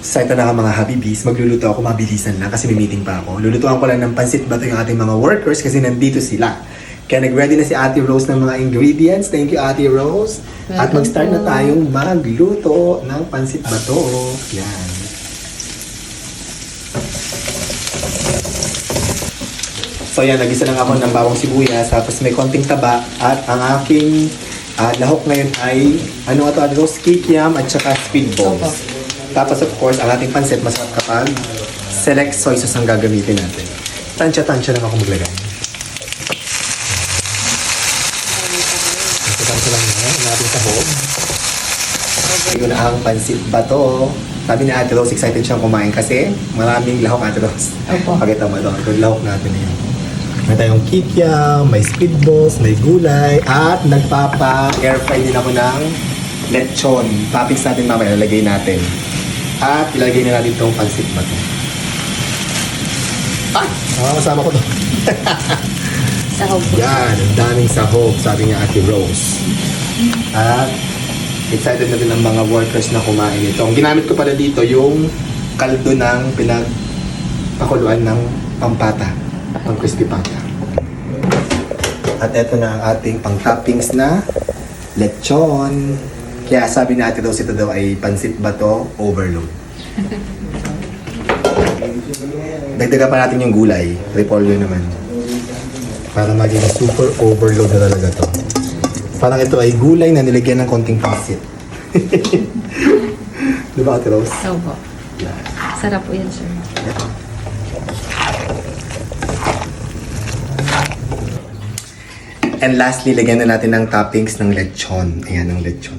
Ito na nga mga Habibis, magluluto ako, mabilisan lang kasi may meeting pa ako. Lulutuan ko lang ng pansit bato yung ating mga workers kasi nandito sila. Kaya nag-ready na si Ate Rose ng mga ingredients. Thank you Ate Rose. At Welcome mag-start na tayong magluto ng pansit bato. Yan. So yan, nagisa lang ako ng bawang sibuyas, tapos may konting taba, at ang aking ah, lahok ngayon ay, ano nga to, Ate Rose? Kikiam at saka speed balls. Opo. Tapos of course, ang ating pansit masarap kapag select soy sauce ang gagamitin natin. Tansya-tansya lang ako maglagay. Tansya-tansya lang yan, ang ating sahog. Yun ang pansit bato. Sabi ni Ate Rose, excited siyang kumain kasi maraming lahok Ate Rose. Opo. Pakita mo ito, ito lahok natin na yan. May tayong kikiam, may speedballs, may gulay, at nagpapa-air fry din ako ng lechon. Toppings natin mamaya, ilalagay natin. At ilagay na natin itong pansit bato. Ay! Ah, kasama ko to. Sahog. Yan, ang daming sahog, sabi niya Ate Rose. At excited na din ang mga workers na kumain ito. Ang ginamit ko pala dito yung kaldo ng pinagpakuluan ng pampata, pang crispy pata. At ito na ang ating pang-toppings na lechon. Kaya sabi ni Ate Rose ito daw ay pansit bato overload. Dagdagan pa natin yung gulay. Repolyo naman. Para maging super overload na talaga to. Parang ito ay gulay na nilagyan ng konting pansit. Di ba, Ate Rose? Opo. Sarap po yan, sir. And lastly, lagyan na natin ng toppings ng lechon. Ayan ang lechon.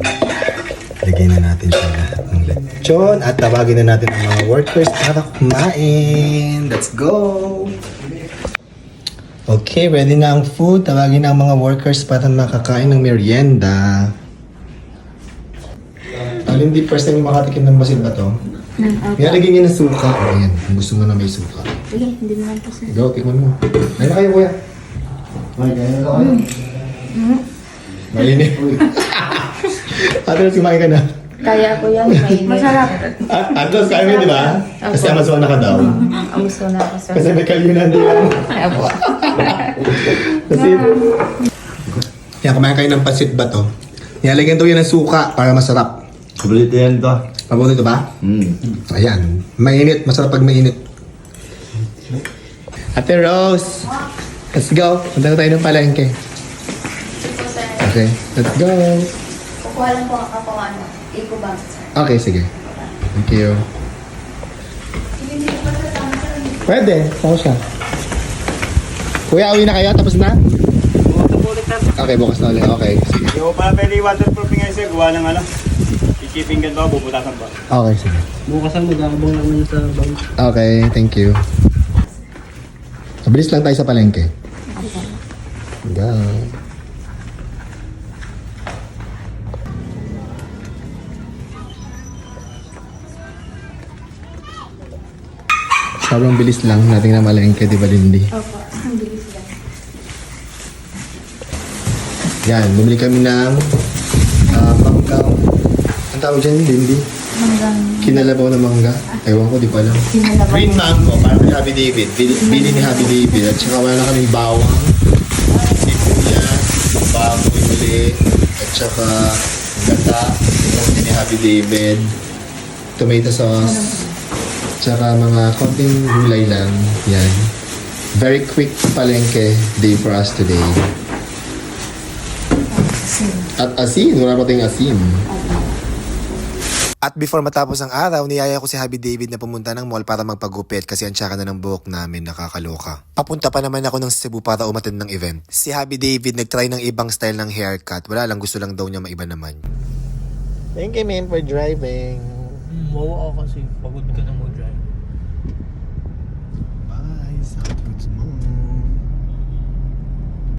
Lagyan na natin siya lahat ng lechon. At tawagin na natin ang mga workers para kumain. Let's go! Okay, ready na ang food. Tawagin na ang mga workers para makakain ng merienda. Alin di first time makatikim ng basil ba to? Hmm, Kaya lagyan niya ng suka. O ayan, kung gusto mo na may suka. Sige, hindi naman po, sir. Go, tikman mo. Ayun na kayo, kuya. Ay, kaya na kayo. Mainit. Rose, kumain ka na. Kaya ko yan, mainit. Masarap. Ah, Atlas, kaya mo, di ba? Kasi Amazon na ka daw. Gusto na ako, sir. Kasi may kalyunan din ako. Opo. Kasi... Yan, kumain kayo ng pasit ba to? Nilalagyan daw yan ng suka para masarap. Paborito yan to. Paborito ba? Mm. Ayan. Mainit. Masarap pag mainit. Ate Rose. Let's go. Punta na tayo ng palengke. Okay. Let's go. Kukuha lang po ako ano, eco bag, sir. Okay, sige. Thank you. Pwede. Saan siya? Kuya, uwi na kayo? Tapos na? Okay, bukas na ulit. Okay, sige. Hindi ko pala pwede waterproofing ngayon sir. Gawa ng ano. Ikiping ganito, bubutasan ba? Okay, sige. Bukas ang mag-aabang naman sa bank. Okay, thank you. Mabilis lang tayo sa palengke. Go. Sobrang bilis lang nating na malengke, di ba, Lindy? Opo, ang bilis lang. Yan, bumili kami ng uh, manggang. Ang tawag dyan, Lindy? Hanggang Kinalabaw na mangga. Ewan ko, di ko alam. kinalabaw. Green mango, para kay Happy David. Bili, bili ni Happy David. At saka wala na kaming bawang, baboy uli, at saka gata, yung ni Happy David, tomato sauce, at saka mga konting gulay lang. Yan. Very quick palengke day for us today. At asin, wala pa tayong asin. At before matapos ang araw, niyaya ko si Happy David na pumunta ng mall para magpagupit kasi ang tsaka na ng buhok namin nakakaloka. Papunta pa naman ako ng Cebu para umattend ng event. Si Happy David nagtry ng ibang style ng haircut. Wala lang, gusto lang daw niya maiba naman. Thank you, man, for driving. Mawa ako kasi. Pagod ka na muna.